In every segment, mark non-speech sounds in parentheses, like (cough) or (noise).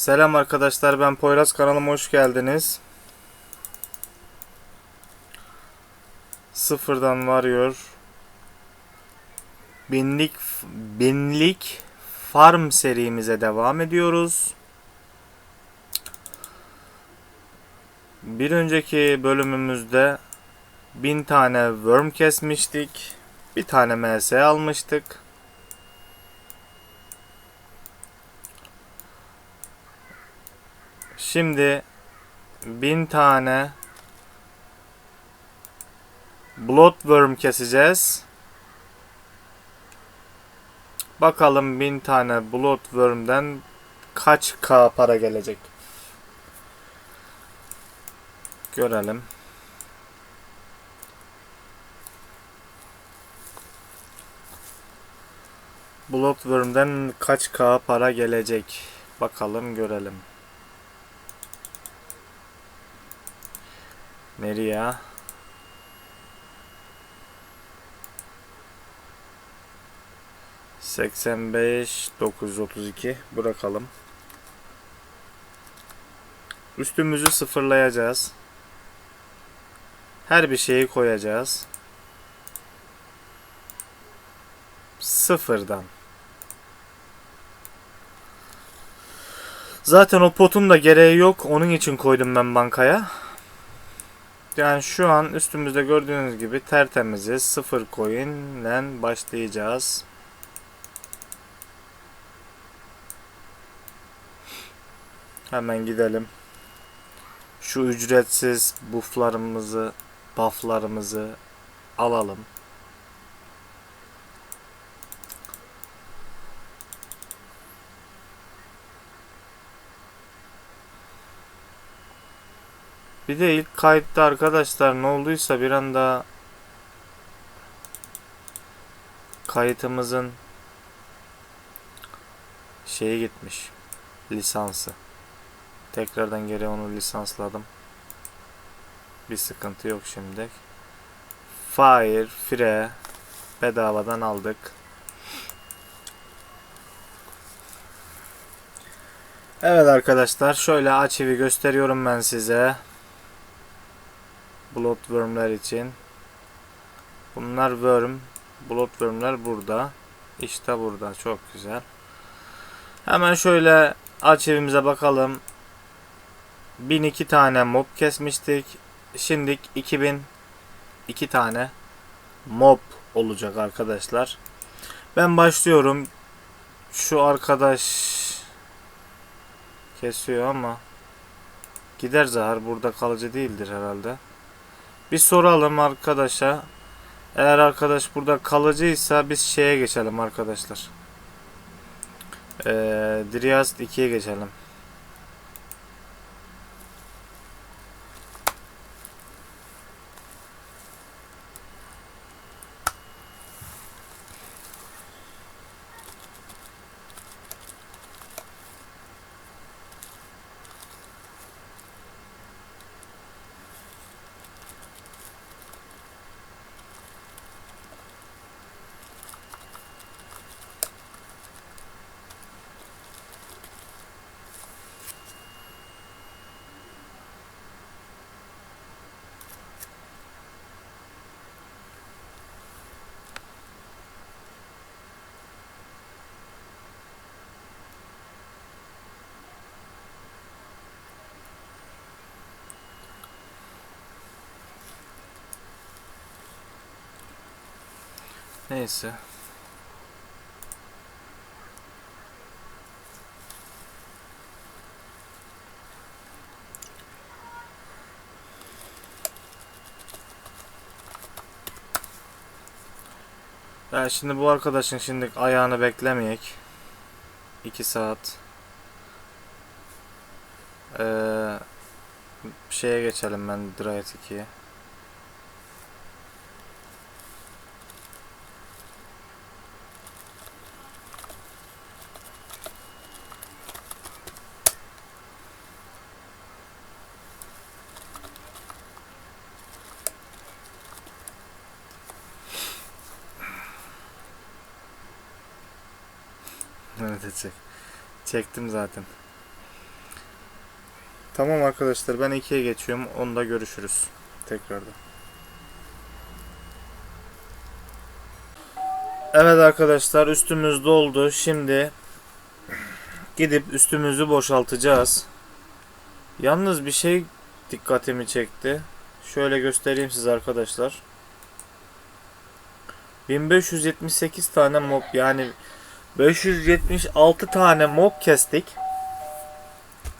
Selam arkadaşlar ben Poyraz kanalıma hoş geldiniz. Sıfırdan varıyor. Binlik binlik farm serimize devam ediyoruz. Bir önceki bölümümüzde bin tane worm kesmiştik. Bir tane ms almıştık. Şimdi bin tane Bloodworm keseceğiz. Bakalım bin tane Bloodworm'den kaç K para gelecek. Görelim. Bloodworm'den kaç K para gelecek. Bakalım görelim. Nereye? Seksen beş dokuz otuz iki bırakalım. Üstümüzü sıfırlayacağız. Her bir şeyi koyacağız. Sıfırdan. Zaten o potun da gereği yok. Onun için koydum ben bankaya. Yani şu an üstümüzde gördüğünüz gibi tertemiziz. Sıfır coin ile başlayacağız. Hemen gidelim. Şu ücretsiz bufflarımızı, bufflarımızı alalım. Bir de ilk kayıtta arkadaşlar ne olduysa bir anda kayıtımızın şeyi gitmiş. Lisansı. Tekrardan geri onu lisansladım. Bir sıkıntı yok şimdi. Fire, Fire bedavadan aldık. Evet arkadaşlar şöyle arşivi gösteriyorum ben size. Bloodworm'ler için. Bunlar worm. Bloodworm'ler burada. İşte burada. Çok güzel. Hemen şöyle arşivimize bakalım. 1002 tane mob kesmiştik. Şimdi 2000 2 tane mob olacak arkadaşlar. Ben başlıyorum. Şu arkadaş kesiyor ama gider zahar burada kalıcı değildir herhalde. Bir soralım arkadaşa. Eğer arkadaş burada kalıcıysa biz şeye geçelim arkadaşlar. Ee, Driast 2'ye geçelim. Neyse. Ya şimdi bu arkadaşın şimdi ayağını beklemeyek. 2 saat. Ee, şeye geçelim ben Dryad 2'ye. Evet çek. Çektim zaten. Tamam arkadaşlar ben 2'ye geçiyorum. Onda görüşürüz. Tekrardan. Evet arkadaşlar üstümüz doldu. Şimdi gidip üstümüzü boşaltacağız. Yalnız bir şey dikkatimi çekti. Şöyle göstereyim size arkadaşlar. 1578 tane mob yani 576 tane mob kestik.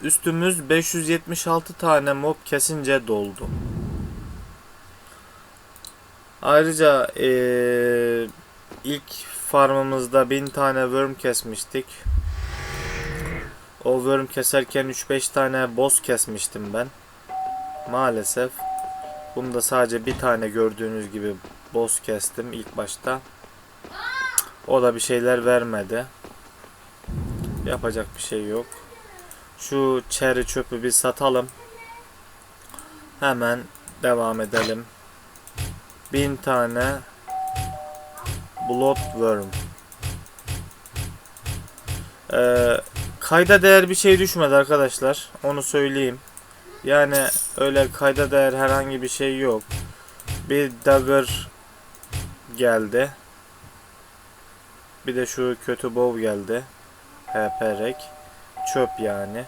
Üstümüz 576 tane mob kesince doldu. Ayrıca eee, ilk farmımızda 1000 tane worm kesmiştik. O worm keserken 3-5 tane boss kesmiştim ben. Maalesef. Bunda sadece bir tane gördüğünüz gibi boss kestim ilk başta. O da bir şeyler vermedi. Yapacak bir şey yok. Şu cherry çöpü bir satalım. Hemen devam edelim. Bin tane bloodworm. Ee, kayda değer bir şey düşmedi arkadaşlar. Onu söyleyeyim. Yani öyle kayda değer herhangi bir şey yok. Bir dagger geldi. Bir de şu kötü bow geldi. HP rek. Çöp yani.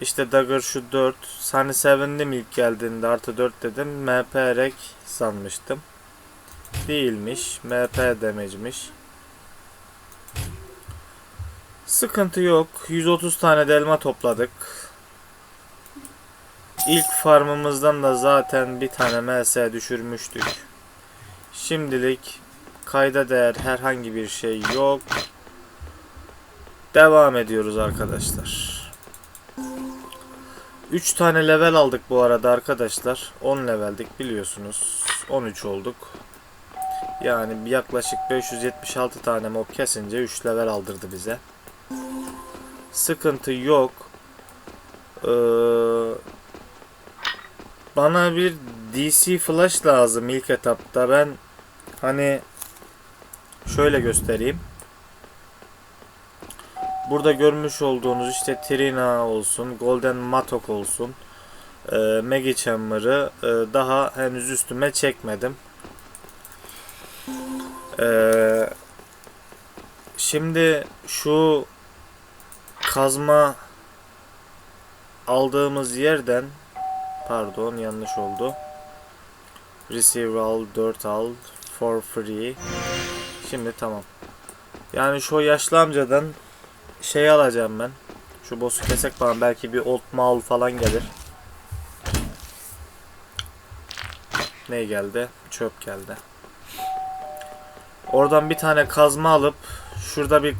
İşte dagger şu 4. Hani sevindim ilk geldiğinde artı 4 dedim. MP rek sanmıştım. Değilmiş. MP damage'miş. Sıkıntı yok. 130 tane delma topladık. İlk farmımızdan da zaten bir tane MS düşürmüştük. Şimdilik kayda değer herhangi bir şey yok. Devam ediyoruz arkadaşlar. 3 tane level aldık bu arada arkadaşlar. 10 leveldik biliyorsunuz. 13 olduk. Yani yaklaşık 576 tane mob kesince 3 level aldırdı bize. Sıkıntı yok. Ee, bana bir DC flash lazım ilk etapta. Ben hani şöyle göstereyim. Burada görmüş olduğunuz işte Trina olsun, Golden Matok olsun, e, Megi Chamber'ı e, daha henüz üstüme çekmedim. E, şimdi şu kazma aldığımız yerden pardon yanlış oldu. Receive all 4 al for free. Şimdi tamam. Yani şu yaşlı amcadan şey alacağım ben. Şu boss'u kesek falan belki bir old mal falan gelir. Ne geldi? Çöp geldi. Oradan bir tane kazma alıp şurada bir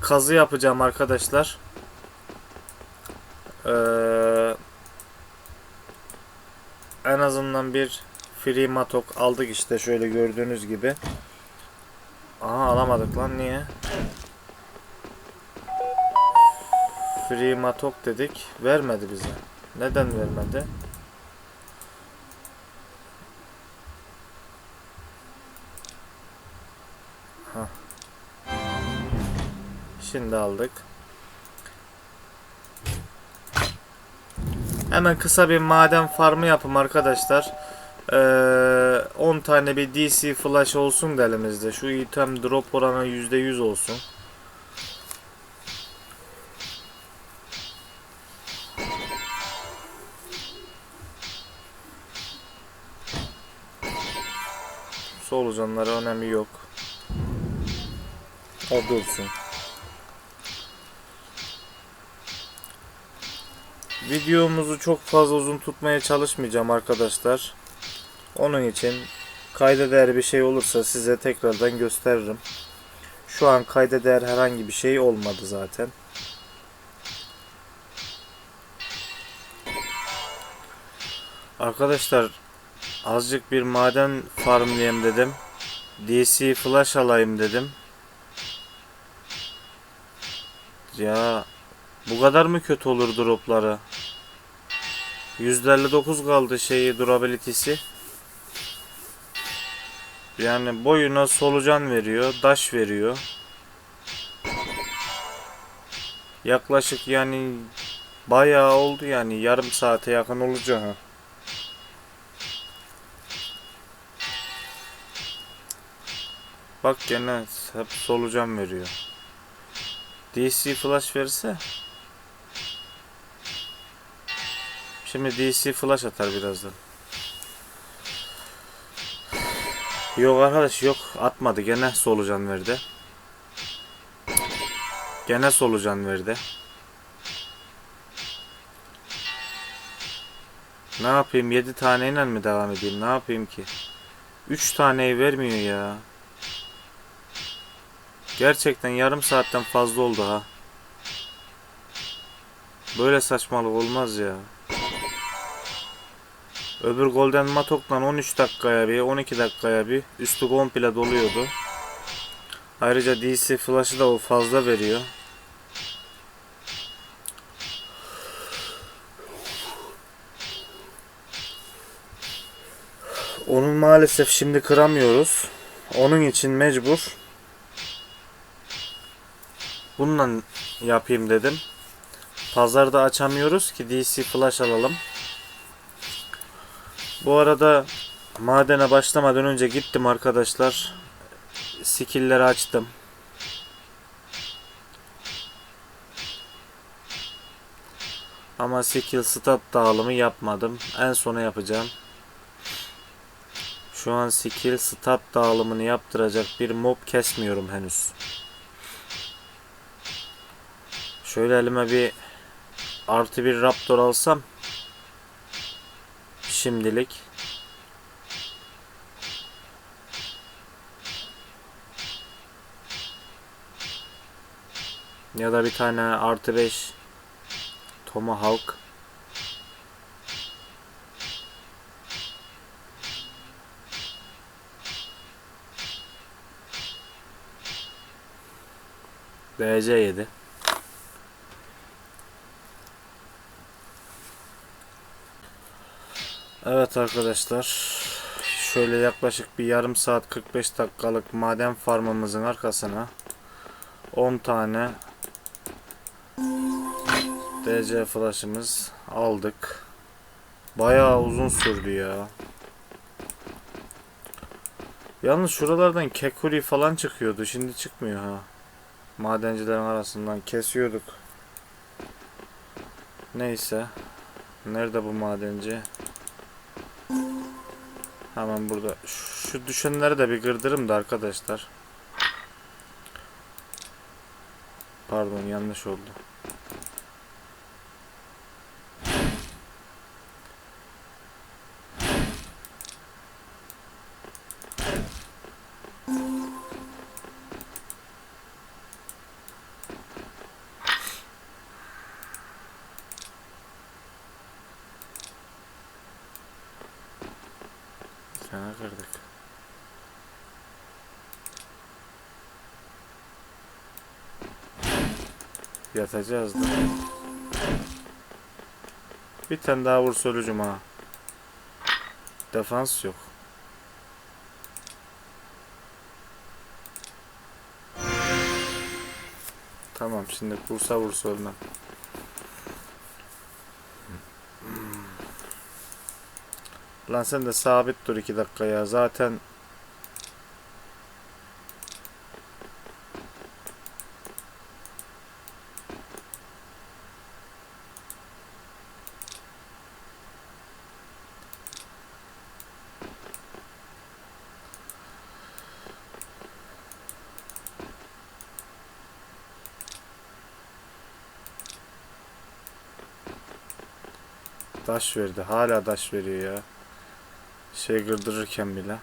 kazı yapacağım arkadaşlar. Ee, en azından bir free matok aldık işte şöyle gördüğünüz gibi. Aha alamadık lan niye? Free dedik. Vermedi bize. Neden vermedi? Şimdi aldık. Hemen kısa bir maden farmı yapım arkadaşlar. Ee, 10 tane bir DC flash olsun da elimizde. Şu item drop oranı %100 olsun. Solucanlara önemi yok. O dursun. Videomuzu çok fazla uzun tutmaya çalışmayacağım arkadaşlar. Onun için kayda değer bir şey olursa size tekrardan gösteririm. Şu an kayda değer herhangi bir şey olmadı zaten. Arkadaşlar azıcık bir maden farmlayayım dedim. DC flash alayım dedim. Ya bu kadar mı kötü olur dropları? %59 kaldı şeyi durability'si. Yani boyuna solucan veriyor, daş veriyor. Yaklaşık yani Bayağı oldu yani yarım saate yakın olacak ha. Bak gene hep solucan veriyor. DC flash verirse Şimdi DC flash atar birazdan. Yok arkadaş yok atmadı gene solucan verdi. Gene solucan verdi. Ne yapayım 7 taneyle mi devam edeyim ne yapayım ki? 3 taneyi vermiyor ya. Gerçekten yarım saatten fazla oldu ha. Böyle saçmalık olmaz ya. Öbür Golden Matok'la 13 dakikaya bir, 12 dakikaya bir üstü komple doluyordu. Ayrıca DC Flash'ı da o fazla veriyor. Onun maalesef şimdi kıramıyoruz. Onun için mecbur bununla yapayım dedim. Pazarda açamıyoruz ki DC Flash alalım. Bu arada madene başlamadan önce gittim arkadaşlar. Skill'leri açtım. Ama skill stat dağılımı yapmadım. En sona yapacağım. Şu an skill stat dağılımını yaptıracak bir mob kesmiyorum henüz. Şöyle elime bir artı bir raptor alsam şimdilik. Ya da bir tane artı 5 Tomahawk. DC7 Evet arkadaşlar şöyle yaklaşık bir yarım saat 45 dakikalık maden farmımızın arkasına 10 tane DC flash'ımız aldık. Bayağı uzun sürdü ya. Yalnız şuralardan kekuri falan çıkıyordu. Şimdi çıkmıyor ha. Madencilerin arasından kesiyorduk. Neyse. Nerede bu madenci? Hemen burada. Şu düşenleri de bir kırdırım da arkadaşlar. Pardon yanlış oldu. Yatacağız da. Bir tane daha vur solucum ha. Defans yok. Tamam şimdi vursa vursa ölmem. Lan sen de sabit dur iki dakika ya. Zaten Daş verdi. Hala daş veriyor ya. Şey kırdırırken bile.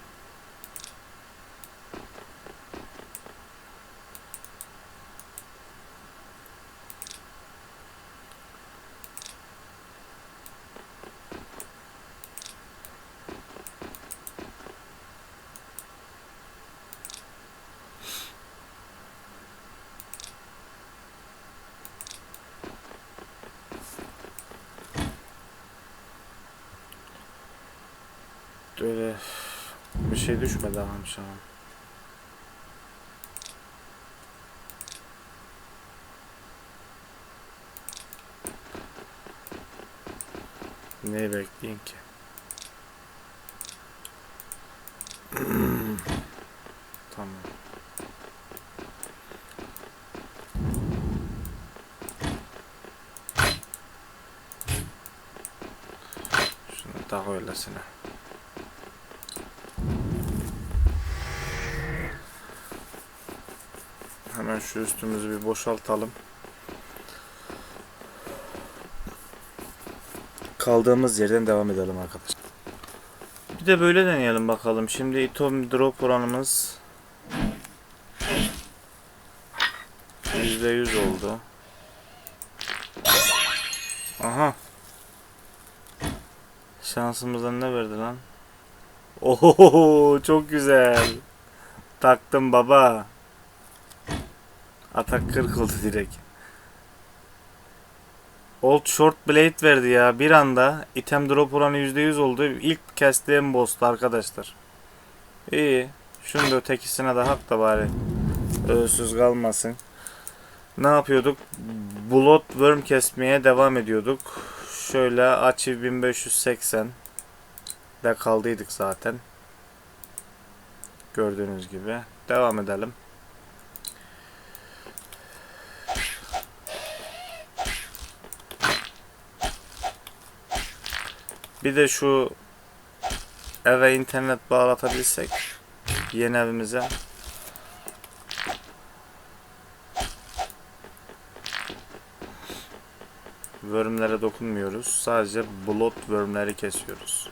Öyle bir şey düşmedi an. Neyi bekleyin ki? (clears throat) tamam. Şunu tak öylesine. Hemen şu üstümüzü bir boşaltalım. Kaldığımız yerden devam edelim arkadaşlar. Bir de böyle deneyelim bakalım. Şimdi itom drop oranımız %100 oldu. Aha. Şansımızdan ne verdi lan? Oho çok güzel. Taktım baba. Atak 40 oldu direkt. Old Short Blade verdi ya. Bir anda item drop oranı %100 oldu. İlk kestiğim boss'tu arkadaşlar. İyi. Şunu da ötekisine de hak da bari. Ölsüz kalmasın. Ne yapıyorduk? Blood Worm kesmeye devam ediyorduk. Şöyle açı 1580 de kaldıydık zaten. Gördüğünüz gibi. Devam edelim. Bir de şu eve internet bağlatabilsek yeni evimize Wormlere dokunmuyoruz. Sadece blood wormleri kesiyoruz.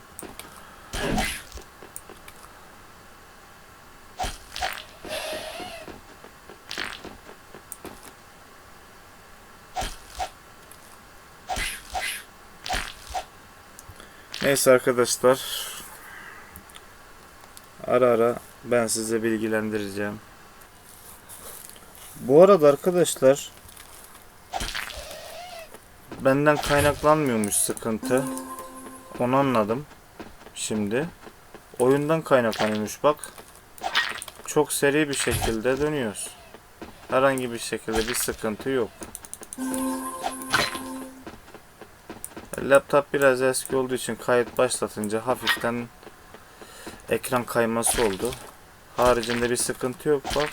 Neyse arkadaşlar. Ara ara ben size bilgilendireceğim. Bu arada arkadaşlar benden kaynaklanmıyormuş sıkıntı. Onu anladım. Şimdi oyundan kaynaklanıyormuş bak. Çok seri bir şekilde dönüyoruz. Herhangi bir şekilde bir sıkıntı yok. Laptop biraz eski olduğu için kayıt başlatınca hafiften ekran kayması oldu. Haricinde bir sıkıntı yok bak.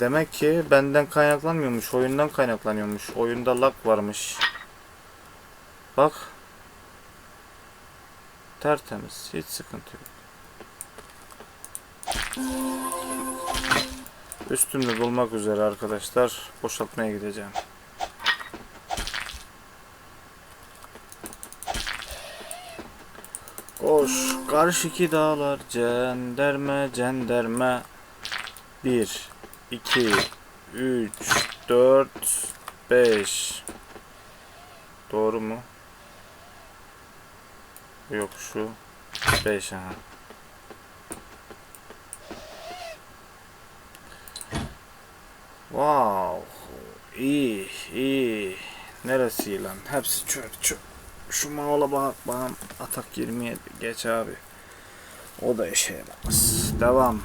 Demek ki benden kaynaklanmıyormuş, oyundan kaynaklanıyormuş. Oyunda lag varmış. Bak. Tertemiz, hiç sıkıntı yok. Üstümde bulmak üzere arkadaşlar. Boşaltmaya gideceğim. Koş karşıki dağlar cenderme cenderme 1 2 3 4 5 Doğru mu? Yok şu 5 aha. Wow. İyi, iyi. Neresi lan? Hepsi çöp çöp. Şu mağla bak bana atak 27 geç abi. O da işe yaramaz. Devam.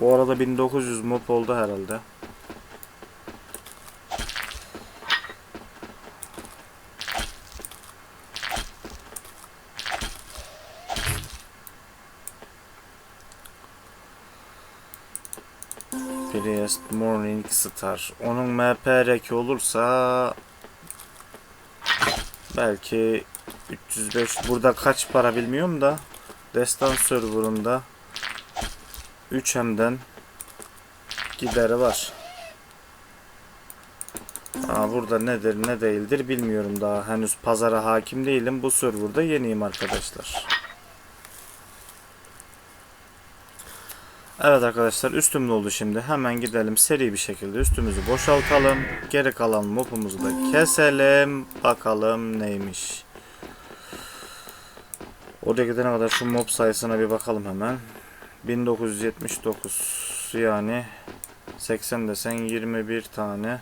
Bu arada 1900 mob oldu herhalde. Priest Morning Star. Onun MP reki olursa belki 305 burada kaç para bilmiyorum da Destan serverında 3M'den gideri var. Aa, burada nedir ne değildir bilmiyorum daha. Henüz pazara hakim değilim. Bu serverda yeniyim arkadaşlar. Evet arkadaşlar üstüm oldu şimdi. Hemen gidelim seri bir şekilde üstümüzü boşaltalım. Geri kalan mopumuzu da keselim. Bakalım neymiş. Oraya gidene kadar şu mob sayısına bir bakalım hemen. 1979 yani 80 desen 21 tane.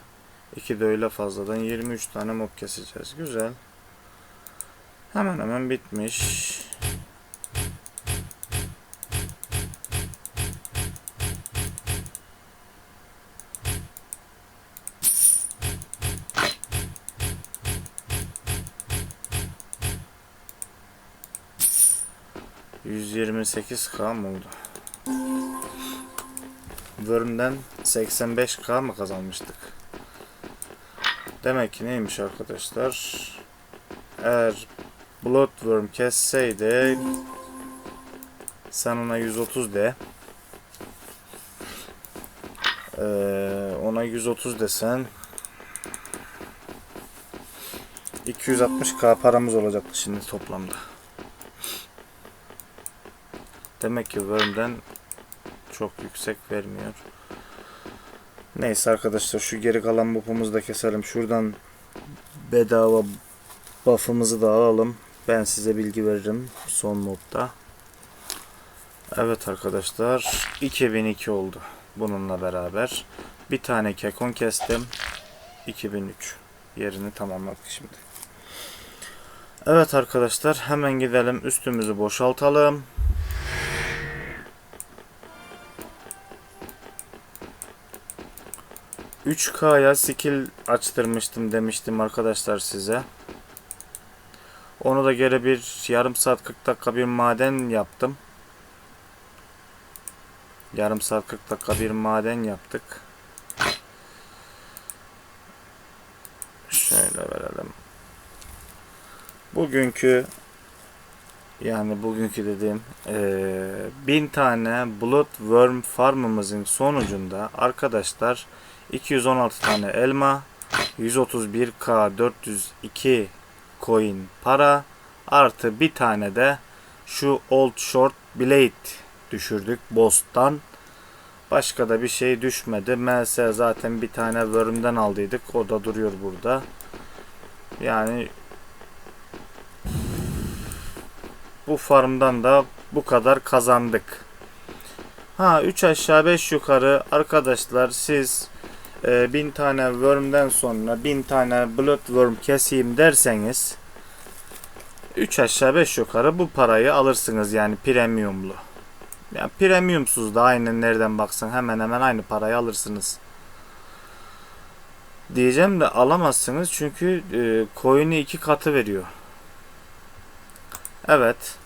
2 de öyle fazladan 23 tane mob keseceğiz. Güzel. Hemen hemen bitmiş. 128k mı oldu? Worm'den 85k mı kazanmıştık? Demek ki neymiş arkadaşlar? Eğer Bloodworm kesseydi sen ona 130 de. Ee, ona 130 desen 260k paramız olacaktı şimdi toplamda. Demek ki Worm'den çok yüksek vermiyor. Neyse arkadaşlar şu geri kalan buff'umuzu da keselim. Şuradan bedava buff'ımızı da alalım. Ben size bilgi veririm son modda. Evet arkadaşlar 2002 oldu bununla beraber. Bir tane kekon kestim. 2003 yerini tamamladık şimdi. Evet arkadaşlar hemen gidelim üstümüzü boşaltalım. ...3K'ya skill açtırmıştım demiştim arkadaşlar size. Onu da geri bir yarım saat 40 dakika bir maden yaptım. Yarım saat 40 dakika bir maden yaptık. Şöyle verelim. Bugünkü yani bugünkü dediğim eee, bin tane Bloodworm farmımızın sonucunda arkadaşlar 216 tane elma 131k 402 coin para artı bir tane de şu Old Short Blade düşürdük boss'tan. Başka da bir şey düşmedi. MS zaten bir tane Worm'den aldıydık. O da duruyor burada. Yani bu farmdan da bu kadar kazandık. Ha 3 aşağı 5 yukarı arkadaşlar siz e, 1000 tane worm'den sonra 1000 tane bloodworm keseyim derseniz 3 aşağı 5 yukarı bu parayı alırsınız yani premiumlu. Yani premiumsuz da aynen nereden baksan hemen hemen aynı parayı alırsınız. Diyeceğim de alamazsınız çünkü e, coin'i iki katı veriyor. Evet.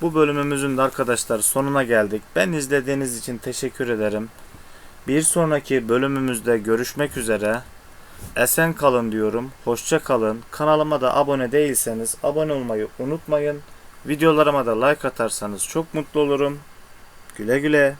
Bu bölümümüzün de arkadaşlar sonuna geldik. Ben izlediğiniz için teşekkür ederim. Bir sonraki bölümümüzde görüşmek üzere. Esen kalın diyorum. Hoşça kalın. Kanalıma da abone değilseniz abone olmayı unutmayın. Videolarıma da like atarsanız çok mutlu olurum. Güle güle.